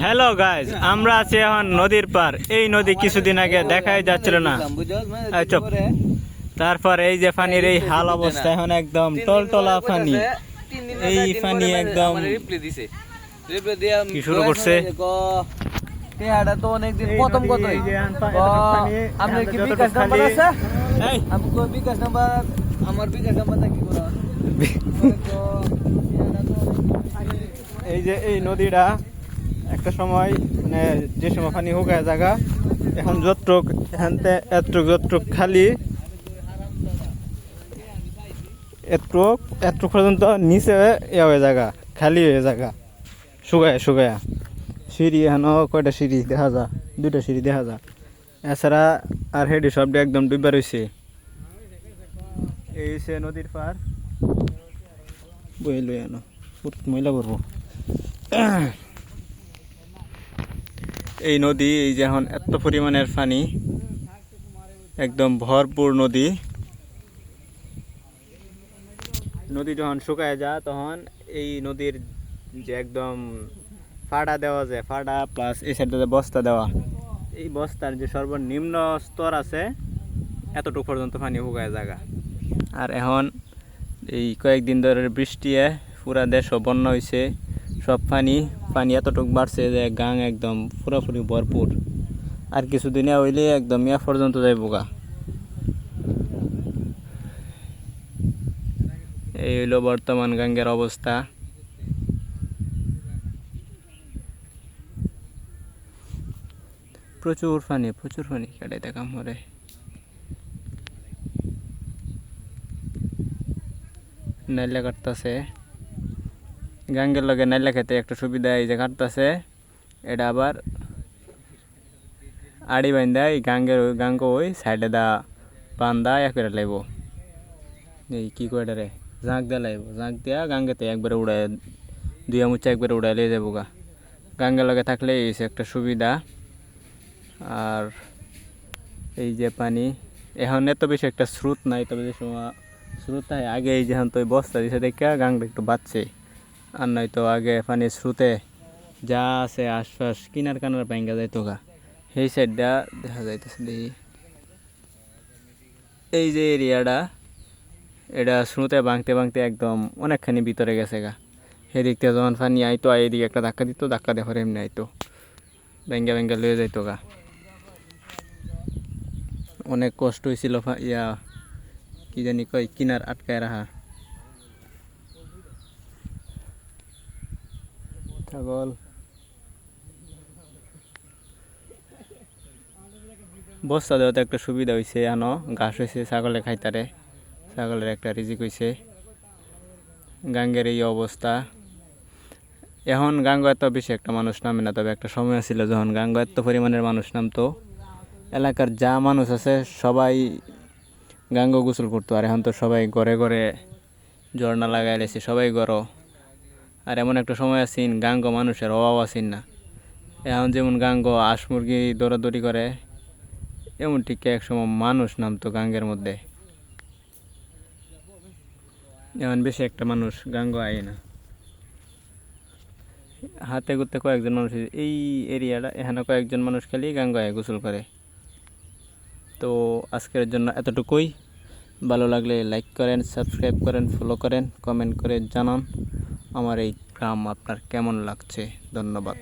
Hello guys আমরা আছি এখন নদীর পার এই নদী কিছুদিন আগে দেখাই যাচ্ছিল না। চুপ। তারপর এই যে পানির এই হাল অবস্থা এখন একদম টলটলা পানি এই পানি একদম কি শুরু করছে? পেয়ারা তো অনেকদিন প্রথম কত এই যে আন পা- ও, এতটুক পানি, আপনার কি বিকাশ নাম্বার আছে? আমি বিকাশ নাম্বার? আমার বিকাশ নাম্বারটা কি করা এই যে এই নদীটা একটা সময় মানে যে সময় পানি শুকায় জায়গা, এখন যতটুক এখানতে এতটুক, যতটুক খালি, এতটুক এতটুক পর্যন্ত নিচে ইয়ে হয়ে জায়গা, খালি হয়ে জায়গা, শুকায় শুকায়। সিঁড়ি এখানো কয়টা সিঁড়ি দেখা যা দুইটা সিঁড়ি দেখা যা এছাড়া আর হেডি সবটা একদম ডুববা রয়েছে এই সে নদীর পার বই লই আনো ময়লা করব এই নদী, এই যে এখন এত পরিমাণের পানি, একদম ভরপুর নদী। নদী যখন শুকায় যা তখন এই নদীর যে একদম ফাড়া দেওয়া যায় ফাড়া প্লাস এই সাইডে বস্তা দেওয়া, এই বস্তার যে সর্বনিম্ন স্তর আছে, এতটুকু পর্যন্ত পানি শুকায় জায়গা। আর এখন এই কয়েকদিন ধরে বৃষ্টি পুরা দেশ বন্যা হয়েছে সব পানি পানি এতটুক বাড়ছে যে গাং একদম পুরোপুরি ভরপুর। আর কিছুদিনে হইলে একদম ইয়া পর্যন্ত যাইব গা। এই হইল বর্তমান গাঙ্গের অবস্থা। প্রচুর পানি প্রচুর পানি কেটে দেখা মরে নাইলা কাটতেছে। গাঙ্গের লগে নাইলা খেতে একটা সুবিধা এই যে কাটতেছে। এটা আবার আড়ি বান্ধা এই গাঙ্গের ওই গাঙ্গ ওই সাইডে দা বান্ধা এক করে লাইব। এই কি কয় রে? জাঁক দিয়া লাইব। জাঁক দিয়া গাঙ্গেতে একবারে উড়ায়, দুই মুচা একবারে উড়াই লিয়ে যাব গা। গাঙ্গের লগে থাকলে এই একটা সুবিধা। আর এই যে পানি, এখন এত বেশি একটা স্রোত নাই, তবে যে সময় স্রোত আগে এই যখন তো বস্তা দিছে, দেখে গাংটা একটু বাচ্চে আর নয়তো আগে পানির স্রোতে যা আছে আশপাশ কিনার কানার পাইঙ্গা যাইতো গা। সেই সাইডটা দেখা যাইতেছে দেখি। এই যে এরিয়াটা, এটা স্রোতে ভাঙতে ভাঙতে একদম অনেকখানি ভিতরে গেছে গা। সেদিক থেকে যখন পানি আইতো এদিকে একটা ধাক্কা দিত, ধাক্কা দেওয়ার এমনি আইতো। ব্যাঙ্গা ব্যাঙ্গা লয়ে যাইতো গা। অনেক কষ্ট হয়েছিল ইয়া, কি জানি কয়, কিনার আটকায় রাখা। ছাগল বস্তা দেওয়াতে একটা সুবিধা হয়েছে আনো, ঘাস হয়েছে ছাগলে খাইতারে। ছাগলের একটা রিজিক হয়েছে গাঙ্গের এই অবস্থা। এখন গাঙ্গ এত বেশি একটা মানুষ নামে না, তবে একটা সময় ছিল যখন গাঙ্গ এত পরিমাণের মানুষ নামতো। এলাকার যা মানুষ আছে, সবাই গাঙ্গ গোসল করতো, আর এখন তো সবাই ঘরে ঘরে ঝর্ণা লাগাই লেছে সবাই গড় আর এমন একটা সময় আছেন, গাঙ্গ মানুষের অভাব আছেন না। এখন যেমন গাঙ্গ হাঁস মুরগি দৌড়াদৌড়ি করে, এমন ঠিক এক সময় মানুষ নামতো গাঙ্গের মধ্যে। এমন বেশি একটা মানুষ গাঙ্গ আয় না। হাতে করতে কয়েকজন মানুষ এই এরিয়াটা, এখানে কয়েকজন মানুষ খালি গাঙ্গায় গোসল করে। তো আজকের জন্য এতটুকুই। ভালো লাগলে লাইক করেন সাবস্ক্রাইব করেন ফলো করেন কমেন্ট করে জানান। আমার এই গ্রাম আপনার কেমন লাগছে? ধন্যবাদ।